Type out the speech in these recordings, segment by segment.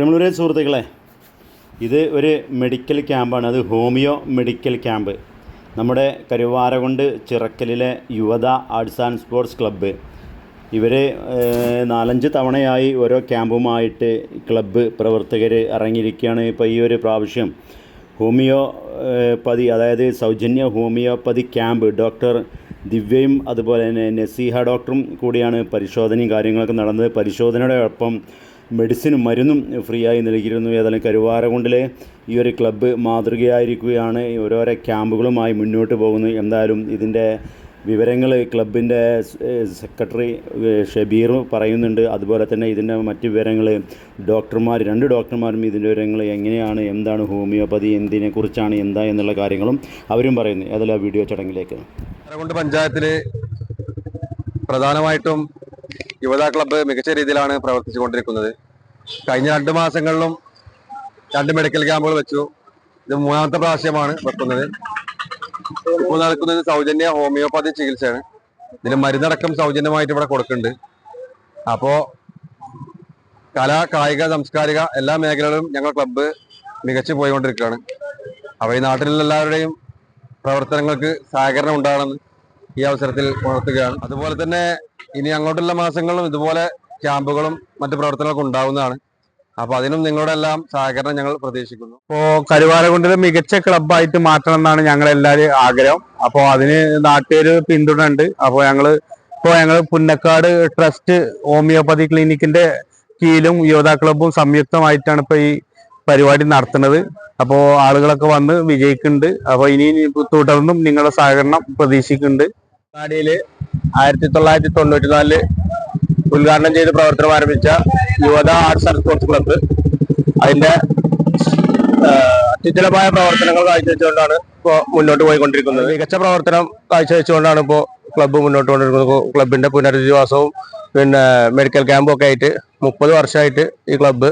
പ്രിയമുള്ളവരെ സുഹൃത്തുക്കളെ ഇത് ഒരു മെഡിക്കൽ ക്യാമ്പാണ്. അത് ഹോമിയോ മെഡിക്കൽ ക്യാമ്പ്. നമ്മുടെ Karuvarakundu ചിറക്കലിലെ Yuvatha arts and sports club. ഇവർ നാലഞ്ച് തവണയായി ഓരോ ക്യാമ്പുമായിട്ട് ക്ലബ്ബ് പ്രവർത്തകർ ഇറങ്ങിയിരിക്കുകയാണ് ഇപ്പോൾ ഈ ഒരു പ്രാവശ്യം. ഹോമിയോ പതി അതായത് സൗജന്യ ഹോമിയോപ്പതി ക്യാമ്പ് ഡോക്ടർ ദിവ്യയും അതുപോലെ തന്നെ നസീഹ ഡോക്ടറും കൂടിയാണ് പരിശോധനയും കാര്യങ്ങളൊക്കെ നടന്നത്. പരിശോധനയുടെ ഒപ്പം മെഡിസിനും മരുന്നും ഫ്രീ ആയി നൽകിയിരുന്നു. ഏതായാലും കരുവാരകുണ്ടിലെ ഈ ഒരു ക്ലബ്ബ് മാതൃകയായിരിക്കുകയാണ്. ഓരോരോ ക്യാമ്പുകളുമായി മുന്നോട്ട് പോകുന്നത് എന്തായാലും ഇതിന്റെ വിവരങ്ങൾ ക്ലബിന്റെ സെക്രട്ടറി ഷബീർ പറയുന്നുണ്ട്. അതുപോലെ തന്നെ ഇതിന്റെ മറ്റ് വിവരങ്ങൾ ഡോക്ടർമാർ രണ്ട് ഡോക്ടർമാരും ഇതിന്റെ വിവരങ്ങൾ എങ്ങനെയാണ് എന്താണ് ഹോമിയോപ്പതി എന്തിനെക്കുറിച്ചാണ് എന്താ എന്നുള്ള കാര്യങ്ങളും അവരും പറയുന്നു. അതല്ല വീഡിയോ ചടങ്ങിലേക്ക്. കൊണ്ട് പഞ്ചായത്തിൽ പ്രധാനമായിട്ടും യുവതാ ക്ലബ്ബ് മികച്ച രീതിയിലാണ് പ്രവർത്തിച്ചുകൊണ്ടിരിക്കുന്നത്. കഴിഞ്ഞ രണ്ട് മാസങ്ങളിലും രണ്ട് മെഡിക്കൽ ക്യാമ്പുകൾ വെച്ചു. ഇത് മൂന്നാമത്തെ പ്രാവശ്യമാണ് വെക്കുന്നത്. ഇപ്പോൾ നടക്കുന്നത് സൗജന്യ ഹോമിയോപ്പതി ചികിത്സയാണ്. ഇതിന് മരുന്നടക്കം സൗജന്യമായിട്ട് ഇവിടെ കൊടുക്കുന്നുണ്ട്. അപ്പോൾ കല കായിക സാംസ്കാരിക എല്ലാ മേഖലകളിലും ഞങ്ങൾ ക്ലബ്ബ് മികച്ചു പോയിക്കൊണ്ടിരിക്കുകയാണ്. അപ്പോൾ ഈ നാട്ടിലുള്ള എല്ലാവരുടെയും പ്രവർത്തനങ്ങൾക്ക് സഹകരണം ഉണ്ടാകണമെന്ന് ഈ അവസരത്തിൽ ഉണർത്തുകയാണ് അതുപോലെ തന്നെ ഇനി അങ്ങോട്ടുള്ള മാസങ്ങളിലും ഇതുപോലെ ക്യാമ്പുകളും മറ്റു പ്രവർത്തനങ്ങളൊക്കെ ഉണ്ടാവുന്നതാണ്. അപ്പൊ അതിനും നിങ്ങളുടെ എല്ലാം സഹകരണം ഞങ്ങൾ പ്രതീക്ഷിക്കുന്നു. ഇപ്പോ കരുവാരകുണ്ടിലെ മികച്ച ക്ലബ്ബായിട്ട് മാറ്റണം എന്നാണ് ഞങ്ങൾ എല്ലാവരും ആഗ്രഹം. അപ്പോൾ അതിന് നാട്ടുകാര് പിന്തുണ ഉണ്ട് അപ്പോൾ ഞങ്ങൾ ഇപ്പോൾ ഞങ്ങൾ പുന്നക്കാട് ട്രസ്റ്റ് ഹോമിയോപ്പതി ക്ലിനിക്കിന്റെ കീഴിലും യുവതാ ക്ലബ്ബും സംയുക്തമായിട്ടാണ് ഇപ്പോൾ ഈ പരിപാടി നടത്തുന്നത്. അപ്പോൾ ആളുകളൊക്കെ വന്ന് വിജയിക്കുന്നുണ്ട്. അപ്പോൾ ഇനി തുടർന്നും നിങ്ങളുടെ സഹകരണം പ്രതീക്ഷിക്കുന്നുണ്ട്. കാടിയിൽ ആയിരത്തി തൊള്ളായിരത്തി തൊണ്ണൂറ്റി നാലിൽ ഉദ്ഘാടനം ചെയ്ത് പ്രവർത്തനം ആരംഭിച്ച Yuvatha arts and sports club അതിന്റെ അത്യുജ്ജലമായ പ്രവർത്തനങ്ങൾ കാഴ്ചവെച്ചുകൊണ്ടാണ് ഇപ്പോൾ മുന്നോട്ട് പോയിക്കൊണ്ടിരിക്കുന്നത്. മികച്ച പ്രവർത്തനം കാഴ്ചവെച്ചുകൊണ്ടാണ് ഇപ്പോൾ ക്ലബ്ബ് മുന്നോട്ട് കൊണ്ടിരിക്കുന്നത്. ക്ലബിന്റെ പുനരധിവാസവും പിന്നെ മെഡിക്കൽ ക്യാമ്പും ഒക്കെ ആയിട്ട് മുപ്പത് വർഷമായിട്ട് ഈ ക്ലബ്ബ്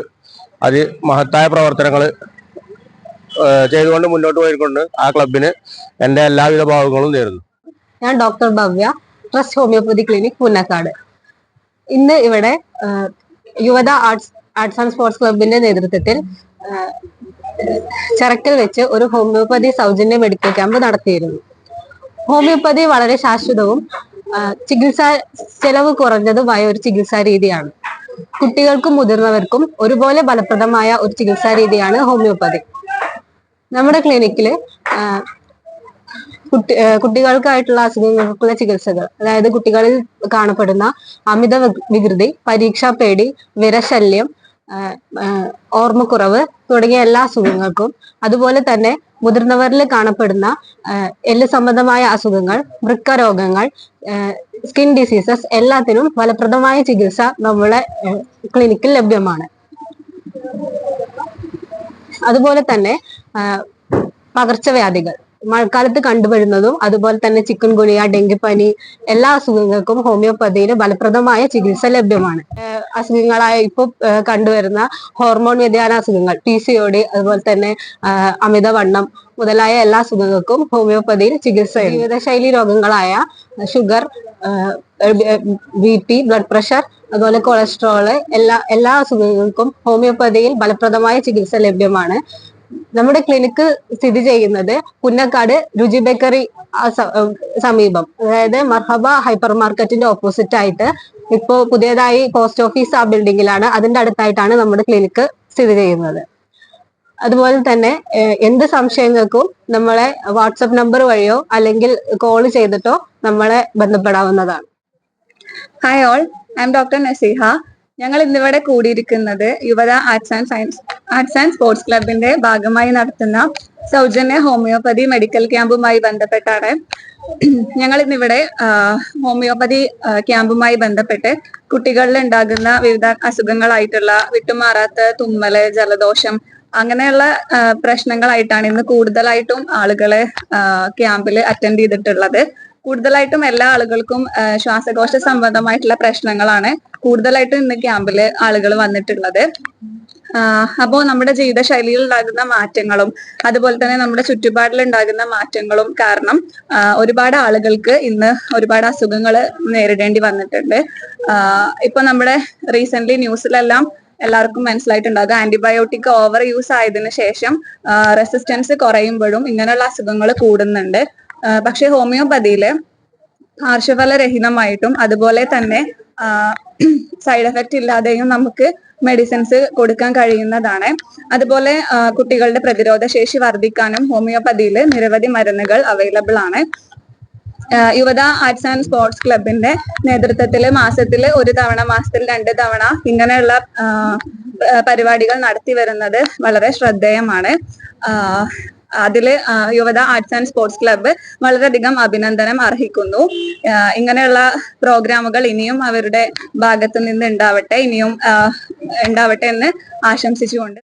അത് മഹത്തായ പ്രവർത്തനങ്ങൾ ചെയ്തുകൊണ്ട് മുന്നോട്ട് പോയിക്കൊണ്ട് ആ ക്ലബിന് എന്റെ എല്ലാവിധ ഭാവങ്ങളും നേരുന്നു. ഞാൻ doctor Bhavya trust homeopathy clinic Punnakkad. ഇന്ന് ഇവിടെ Yuvatha arts arts and sports ക്ലബിന്റെ നേതൃത്വത്തിൽ ചിറക്കൽ വെച്ച് ഒരു ഹോമിയോപ്പതി സൗജന്യ മെഡിക്കൽ ക്യാമ്പ് നടത്തിയിരുന്നു. ഹോമിയോപ്പതി വളരെ ശാശ്വതവും ചികിത്സാ ചെലവ് കുറഞ്ഞതുമായ ഒരു ചികിത്സാ രീതിയാണ്. കുട്ടികൾക്കും മുതിർന്നവർക്കും ഒരുപോലെ ഫലപ്രദമായ ഒരു ചികിത്സാ രീതിയാണ് ഹോമിയോപ്പതി. നമ്മുടെ ക്ലിനിക്കിൽ കുട്ടി കുട്ടികൾക്കായിട്ടുള്ള അസുഖങ്ങൾക്കുള്ള ചികിത്സകൾ അതായത് കുട്ടികളിൽ കാണപ്പെടുന്ന അമിത വിക്- വികൃതി പരീക്ഷാ പേടി വിരശല്യം ഓർമ്മക്കുറവ് തുടങ്ങിയ എല്ലാ അസുഖങ്ങൾക്കും അതുപോലെ തന്നെ മുതിർന്നവരിൽ കാണപ്പെടുന്ന എല്ല് സംബന്ധമായ അസുഖങ്ങൾ വൃക്ക രോഗങ്ങൾ സ്കിൻ ഡിസീസസ് എല്ലാത്തിനും ഫലപ്രദമായ ചികിത്സ നമ്മളെ ക്ലിനിക്കിൽ ലഭ്യമാണ്. അതുപോലെ തന്നെ പകർച്ചവ്യാധികൾ. മഴക്കാലത്ത് കണ്ടുവരുന്നതും അതുപോലെ തന്നെ ചിക്കൻ ഗുണിയ ഡെങ്കിപ്പനി എല്ലാ അസുഖങ്ങൾക്കും ഹോമിയോപ്പതിയിൽ ഫലപ്രദമായ ചികിത്സ ലഭ്യമാണ്. അസുഖങ്ങളായ ഇപ്പോൾ കണ്ടുവരുന്ന ഹോർമോൺ വ്യതിയാന അസുഖങ്ങൾ പി സി ഒ ഡി അതുപോലെ തന്നെ അമിതവണ്ണം മുതലായ എല്ലാ അസുഖങ്ങൾക്കും ഹോമിയോപ്പതിയിൽ ചികിത്സ ജീവിതശൈലി രോഗങ്ങളായ sugar B P blood pressure അതുപോലെ കൊളസ്ട്രോൾ എല്ലാ എല്ലാ അസുഖങ്ങൾക്കും ഹോമിയോപ്പതിയിൽ ഫലപ്രദമായ ചികിത്സ ലഭ്യമാണ്. നമ്മുടെ ക്ലിനിക്ക് സ്ഥിതി ചെയ്യുന്നത് പുന്നക്കാട് രുചി ബേക്കറി സമീപം. അതായത് മർഹബ ഹൈപ്പർ മാർക്കറ്റിന്റെ ഓപ്പോസിറ്റ് ആയിട്ട് ഇപ്പോ പുതിയതായി പോസ്റ്റ് ഓഫീസ് ആ ബിൽഡിങ്ങിലാണ് അതിന്റെ അടുത്തായിട്ടാണ് നമ്മുടെ ക്ലിനിക്ക് സ്ഥിതി ചെയ്യുന്നത്. അതുപോലെ തന്നെ എന്ത് സംശയങ്ങൾക്കും നമ്മളെ വാട്സപ്പ് നമ്പർ വഴിയോ അല്ലെങ്കിൽ കോൾ ചെയ്തിട്ടോ നമ്മളെ ബന്ധപ്പെടാവുന്നതാണ്. Hi all I'm doctor Naseeha ഞങ്ങൾ ഇന്നിവിടെ കൂടിയിരിക്കുന്നത് Yuvatha arts and science arts and sports ക്ലബിന്റെ ഭാഗമായി നടത്തുന്ന സൗജന്യ ഹോമിയോപ്പതി മെഡിക്കൽ ക്യാമ്പുമായി ബന്ധപ്പെട്ടാണ്. ഞങ്ങൾ ഇന്നിവിടെ ഹോമിയോപ്പതി ക്യാമ്പുമായി ബന്ധപ്പെട്ട് കുട്ടികളിൽ ഉണ്ടാകുന്ന വിവിധ അസുഖങ്ങളായിട്ടുള്ള വിട്ടുമാറാത്ത തുമ്മൽ ജലദോഷം അങ്ങനെയുള്ള പ്രശ്നങ്ങളായിട്ടാണ് ഇന്ന് കൂടുതലായിട്ടും ആളുകളെ ക്യാമ്പിൽ അറ്റൻഡ് ചെയ്തിട്ടുള്ളത്. കൂടുതലായിട്ടും എല്ലാ ആളുകൾക്കും ശ്വാസകോശ സംബന്ധമായിട്ടുള്ള പ്രശ്നങ്ങളാണ് കൂടുതലായിട്ടും ഇന്ന് ക്യാമ്പിൽ ആളുകൾ വന്നിട്ടുള്ളത്. അപ്പോൾ നമ്മുടെ ജീവിതശൈലിയിൽ ഉണ്ടാകുന്ന മാറ്റങ്ങളും അതുപോലെ തന്നെ നമ്മുടെ ചുറ്റുപാടിൽ ഉണ്ടാകുന്ന മാറ്റങ്ങളും കാരണം ഒരുപാട് ആളുകൾക്ക് ഇന്ന് ഒരുപാട് അസുഖങ്ങൾ നേരിടേണ്ടി വന്നിട്ടുണ്ട്. ഇപ്പൊ നമ്മുടെ റീസെന്റ് ന്യൂസിലെല്ലാം എല്ലാവർക്കും മനസ്സിലായിട്ടുണ്ടാകും ആന്റിബയോട്ടിക് ഓവർ യൂസ് ആയതിനു ശേഷം റെസിസ്റ്റൻസ് കുറയുമ്പോഴും ഇങ്ങനെയുള്ള അസുഖങ്ങൾ കൂടുന്നുണ്ട്. പക്ഷേ ഹോമിയോപ്പതിയിൽ പാർശ്വഫലരഹിതമായിട്ടും അതുപോലെ തന്നെ സൈഡ് എഫക്റ്റ് ഇല്ലാതെയും നമുക്ക് മെഡിസിൻസ് കൊടുക്കാൻ കഴിയുന്നതാണ്. അതുപോലെ കുട്ടികളുടെ പ്രതിരോധ ശേഷി വർദ്ധിക്കാനും ഹോമിയോപ്പതിയിൽ നിരവധി മരുന്നുകൾ അവൈലബിൾ ആണ്. യുവത ആർട്സ് ആൻഡ് സ്പോർട്സ് ക്ലബിന്റെ നേതൃത്വത്തിൽ മാസത്തിൽ ഒരു തവണ മാസത്തിൽ രണ്ട് തവണ ഇങ്ങനെയുള്ള പരിപാടികൾ നടത്തി വരുന്നത് വളരെ ശ്രദ്ധേയമാണ്. അതിൽ Yuvatha arts and sports club വളരെയധികം അഭിനന്ദനം അർഹിക്കുന്നു. ഇങ്ങനെയുള്ള പ്രോഗ്രാമുകൾ ഇനിയും അവരുടെ ഭാഗത്തു നിന്ന് ഉണ്ടാവട്ടെ ഇനിയും ഉണ്ടാവട്ടെ എന്ന് ആശംസിച്ചുകൊണ്ട്